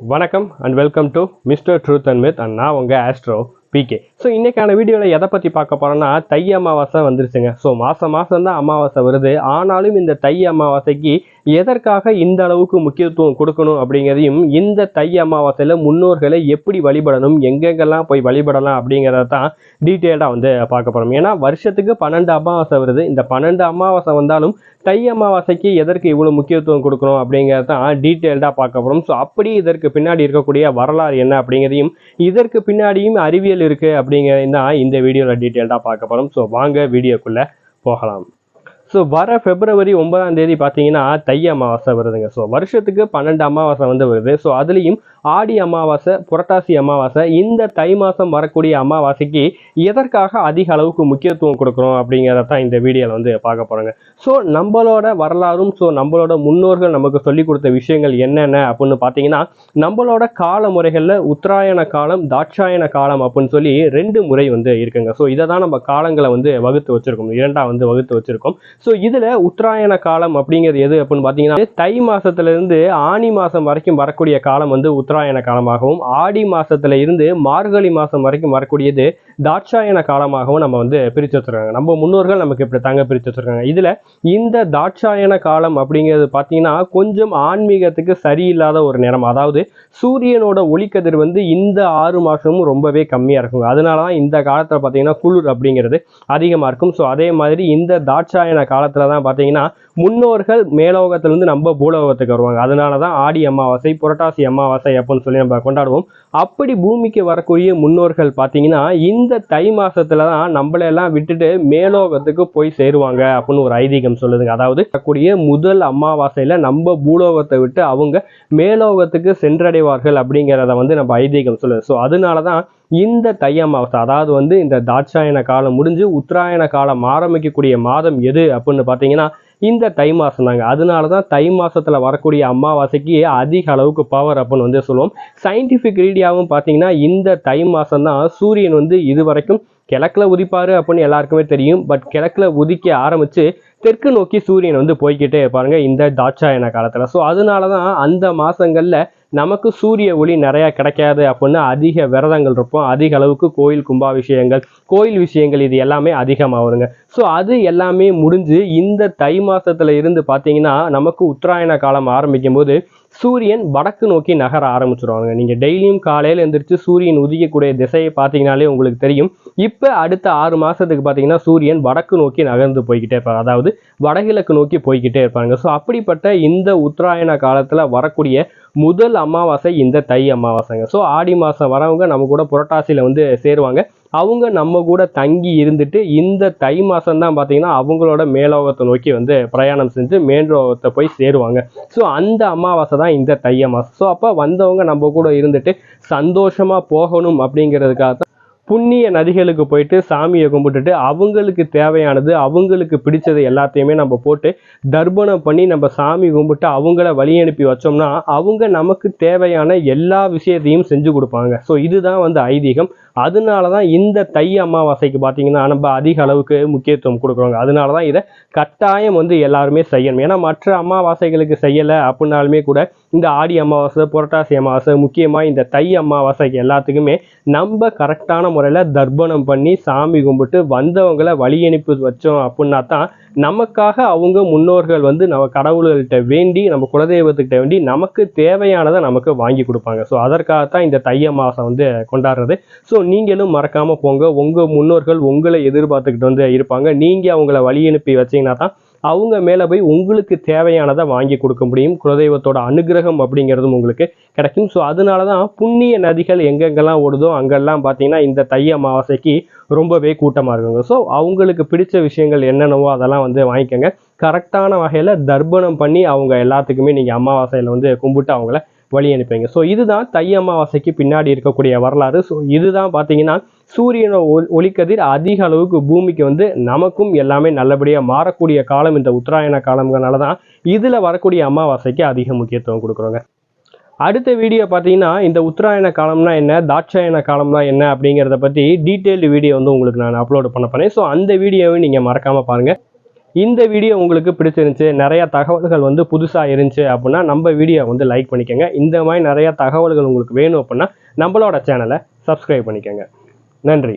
வணக்கம் and welcome to mister truth and myth and நான் உங்கள் ஆஸ்ட்ரோ பிகே ஸோ இன்னைக்கான வீடியோவில் எதை பற்றி பார்க்க போகிறோன்னா தை அமாவாசை வந்துருச்சுங்க. ஸோ மாதம் மாதம் தான் அமாவாசை வருது. ஆனாலும் இந்த தை அமாவாசைக்கு எதற்காக இந்த அளவுக்கு முக்கியத்துவம் கொடுக்கணும் அப்படிங்கிறதையும் இந்த தை அமாவாசையில் முன்னோர்களை எப்படி வழிபடணும் எங்கெங்கெல்லாம் போய் வழிபடலாம் அப்படிங்கிறத தான் டீட்டெயில்டாக வந்து பார்க்க போகிறோம் ஏன்னா வருஷத்துக்கு பன்னெண்டு அமாவாசை வருது. இந்த பன்னெண்டு அமாவாசை வந்தாலும் தை அமாவாசைக்கு எதற்கு இவ்வளோ முக்கியத்துவம் கொடுக்கணும் அப்படிங்கிறத தான் டீட்டெயில்டாக பார்க்க போகிறோம் ஸோ அப்படி இதற்கு பின்னாடி இருக்கக்கூடிய வரலாறு என்ன அப்படிங்கிறதையும் இதற்கு பின்னாடியும் அறிவியல் இருக்குது அப்படிங்கிறதையும் தான் இந்த வீடியோவில் டீட்டெயில்டாக பார்க்க போகிறோம் ஸோ வாங்க வீடியோக்குள்ளே போகலாம். ஸோ வர பிப்ரவரி ஒன்பதாம் தேதி பார்த்தீங்கன்னா தை அமாவாசை வருதுங்க. ஸோ வருஷத்துக்கு பன்னெண்டு அமாவாசை வந்து வருது. ஸோ அதுலேயும் ஆடி அமாவாசை புரட்டாசி அமாவாசை இந்த தை மாதம் வரக்கூடிய அமாவாசைக்கு எதற்காக அதிக அளவுக்கு முக்கியத்துவம் கொடுக்குறோம் அப்படிங்கிறத தான் இந்த வீடியோவில் வந்து பார்க்க போகிறோங்க ஸோ நம்மளோட வரலாறும் ஸோ நம்மளோட முன்னோர்கள் நமக்கு சொல்லி கொடுத்த விஷயங்கள் என்னென்ன அப்படின்னு பார்த்தீங்கன்னா நம்மளோட கால முறைகளில் உத்தராயண காலம் தாட்சாயண காலம் அப்படின்னு சொல்லி ரெண்டு முறை வந்து இருக்குங்க. ஸோ இதை தான் நம்ம காலங்களை வந்து வகுத்து வச்சிருக்கோம். இரண்டாக வந்து வகுத்து வச்சிருக்கோம். ஸோ இதில் உத்தராயண காலம் அப்படிங்கிறது எது அப்படின்னு பார்த்தீங்கன்னா தை மாதத்துலேருந்து ஆனி மாதம் வரைக்கும் வரக்கூடிய காலம் வந்து உத்தரா உத்தராயண காலமாகவும் ஆடி மாசத்துல இருந்து மார்கழி மாதம் வரைக்கும் வரக்கூடியது தாட்சாயண காலமாகவும் நம்ம வந்து பிரித்து வச்சுருக்காங்க. நம்ம முன்னோர்கள் நமக்கு இப்படி தாங்க பிரித்து வச்சுருக்காங்க. இதில் இந்த தாட்சாயண காலம் அப்படிங்கிறது பார்த்தீங்கன்னா கொஞ்சம் ஆன்மீகத்துக்கு சரியில்லாத ஒரு நேரம். அதாவது சூரியனோட ஒளிக்கதிர் வந்து இந்த ஆறு மாதமும் ரொம்பவே கம்மியாக இருக்கும். அதனால தான் இந்த காலத்தில் பார்த்தீங்கன்னா குளிர் அப்படிங்கிறது அதிகமாக இருக்கும். ஸோ அதே மாதிரி இந்த தாட்சாயண காலத்தில் தான் பார்த்தீங்கன்னா முன்னோர்கள் மேலோகத்திலிருந்து நம்ம பூலோகத்துக்கு வருவாங்க. அதனால தான் ஆடி அமாவாசை புரட்டாசி அமாவாசை அப்படின்னு சொல்லி நம்ம கொண்டாடுவோம். அப்படி பூமிக்கு வரக்கூடிய முன்னோர்கள் பார்த்தீங்கன்னா இந்த தை மாசத்துல தான் நம்மளெல்லாம் விட்டுட்டு மேலோகத்துக்கு போய் சேருவாங்க அப்படின்னு ஒரு ஐதீகம் சொல்லுதுங்க. அதாவது கூடிய முதல் அமாவாசையில நம்ம பூலோகத்தை விட்டு அவங்க மேலோகத்துக்கு சென்றடைவார்கள் அப்படிங்கிறத வந்து நம்ம ஐதீகம் சொல்லுது. ஸோ அதனால தான் இந்த தை அமாவாசை அதாவது வந்து இந்த தாட்சாயன காலம் முடிஞ்சு உத்தராயண காலம் ஆரம்பிக்கக்கூடிய மாதம் எது அப்படின்னு பார்த்தீங்கன்னா இந்த தை மாதம் தாங்க. அதனால தான் தை மாதத்தில் வரக்கூடிய அமாவாசைக்கு அதிக அளவுக்கு பவர் அப்படின்னு வந்து சொல்லுவோம். சயின்டிஃபிக் ரீதியாகவும் பார்த்தீங்கன்னா இந்த தை மாதம் தான் சூரியன் வந்து இது வரைக்கும் கிழக்கில் உதிப்பார் அப்படின்னு எல்லாருக்குமே தெரியும். பட் கிழக்கில் உதிக்க ஆரம்பித்து தெற்கு நோக்கி சூரியன் வந்து போய்கிட்டே இருப்பாருங்க இந்த தாட்சாயன காலத்தில். ஸோ அதனால தான் அந்த மாதங்களில் நமக்கு சூரிய ஒளி நிறைய கிடைக்காது அப்படின்னு அதிக விரதங்கள் இருப்போம். அதிக அளவுக்கு கோயில் கும்பாபிஷேகங்கள் கோயில் விஷயங்கள் இது எல்லாமே அதிகமாக வருங்க ஸோ அது எல்லாமே முடிஞ்சு இந்த தை மாசத்துல இருந்து பார்த்தீங்கன்னா நமக்கு உத்தராயண காலம் ஆரம்பிக்கும் போது சூரியன் வடக்கு நோக்கி நகர ஆரம்பிச்சிருவாங்க. நீங்கள் டெய்லியும் காலையில் எந்திரிச்சு சூரியன் உதிக்கக்கூடிய திசையை பார்த்தீங்கனாலே உங்களுக்கு தெரியும். இப்போ அடுத்த ஆறு மாதத்துக்கு பார்த்தீங்கன்னா சூரியன் வடக்கு நோக்கி நகர்ந்து போய்கிட்டே இருப்பாங்க. அதாவது வடகிழக்கு நோக்கி போய்கிட்டே இருப்பாங்க. ஸோ அப்படிப்பட்ட இந்த உத்தராயண காலத்தில் வரக்கூடிய முதல் அமாவாசை இந்த தை அமாவாசைங்க. ஸோ ஆடி மாதம் வரவங்க நம்ம கூட புரட்டாசியில் வந்து சேருவாங்க. அவங்க நம்ம கூட தங்கி இருந்துட்டு இந்த தை மாதம் தான் பார்த்தீங்கன்னா அவங்களோட மேலோகத்தை நோக்கி வந்து பிரயாணம் செஞ்சு மேலோகத்தை போய் சேருவாங்க. ஸோ அந்த அமாவாசை தான் இந்த தை அமாவாசை ஸோ அப்போ வந்தவங்க நம்ம கூட இருந்துட்டு சந்தோஷமாக போகணும் அப்படிங்கிறதுக்காக தான் புண்ணிய நதிகளுக்கு போயிட்டு சாமியை கும்பிட்டுட்டு அவங்களுக்கு தேவையானது அவங்களுக்கு பிடிச்சது எல்லாத்தையுமே நம்ம போட்டு தர்ப்பணம் பண்ணி நம்ம சாமி கும்பிட்டு அவங்கள வழி அனுப்பி வச்சோம்னா அவங்க நமக்கு தேவையான எல்லா விஷயத்தையும் செஞ்சு கொடுப்பாங்க. ஸோ இதுதான் வந்து ஐதீகம். அதனால தான் இந்த தை அமாவாசைக்கு பார்த்தீங்கன்னா நம்ம அதிக அளவுக்கு முக்கியத்துவம் கொடுக்குறோங்க அதனால தான் இதை கட்டாயம் வந்து எல்லாருமே செய்யணும். ஏன்னா மற்ற அமாவாசைகளுக்கு செய்யலை அப்படின்னாலுமே கூட இந்த ஆடி அமாவாசை புரட்டாசி அமாவாசை முக்கியமாக இந்த தை அமாவாசைக்கு எல்லாத்துக்குமே நம்ம கரெக்டான முறையில் தர்ப்பணம் பண்ணி சாமி கும்பிட்டு வந்தவங்களை வழி அனுப்பி வச்சோம் அப்படின்னா தான் நமக்காக அவங்க முன்னோர்கள் வந்து நம்ம கடவுள்கள்கிட்ட வேண்டி நம்ம குலதெய்வத்துக்கிட்ட வேண்டி நமக்கு தேவையானதை நமக்கு வாங்கி கொடுப்பாங்க. ஸோ அதற்காகத்தான் இந்த தைய மாதம் வந்து கொண்டாடுறது. ஸோ நீங்களும் மறக்காமல் போங்க. உங்கள் முன்னோர்கள் உங்களை எதிர்பார்த்துக்கிட்டு வந்து இருப்பாங்க. நீங்கள் அவங்கள வழி அனுப்பி வச்சீங்கன்னா தான் அவங்க மேலே போய் உங்களுக்கு தேவையானதை வாங்கி கொடுக்க முடியும். குலதெய்வத்தோட அனுகிரகம் அப்படிங்கிறதும் உங்களுக்கு கிடைக்கும். ஸோ அதனால தான் புண்ணிய நதிகள் எங்கெங்கெல்லாம் ஓடுதோ அங்கெல்லாம் பார்த்தீங்கன்னா இந்த தை அமாவாசைக்கு ரொம்பவே கூட்டமாக இருக்குங்க. ஸோ அவங்களுக்கு பிடிச்ச விஷயங்கள் என்னென்னவோ அதெல்லாம் வந்து வாங்கிக்கோங்க. கரெக்டான வகையில் தர்ப்பணம் பண்ணி அவங்க எல்லாத்துக்குமே நீங்கள் அமாவாசையில் வந்து கும்பிட்டு அவங்கள வழி அனுப்புவீங்க. ஸோ இதுதான் தை அமாவாசைக்கு பின்னாடி இருக்கக்கூடிய வரலாறு. ஸோ இதுதான் பார்த்தீங்கன்னா சூரியனோட ஒ ஒளிக்கதிர் அதிக அளவுக்கு பூமிக்கு வந்து நமக்கும் எல்லாமே நல்லபடியாக மாறக்கூடிய காலம் இந்த உத்தராயண காலங்கிறனால தான் இதில் வரக்கூடிய அமாவாசைக்கு அதிக முக்கியத்துவம் கொடுக்குறோங்க. அடுத்த வீடியோ பார்த்தீங்கன்னா இந்த உத்தராயண காலம்னா என்ன தாட்சாயண காலம்னா என்ன அப்படிங்கிறத பற்றி டீட்டெயில்டு வீடியோ வந்து உங்களுக்கு நான் அப்லோடு பண்ண போகிறேன் ஸோ அந்த வீடியோவை நீங்கள் மறக்காமல் பாருங்கள் இந்த வீடியோ உங்களுக்கு பிடிச்சிருந்துச்சு நிறைய தகவல்கள் வந்து புதுசாக இருந்துச்சு அப்படின்னா நம்ம வீடியோ வந்து லைக் பண்ணிக்கோங்க. இந்த மாதிரி நிறைய தகவல்கள் உங்களுக்கு வேணும் அப்படின்னா நம்மளோட சேனலை சப்ஸ்கிரைப் பண்ணிக்கோங்க. நன்றி.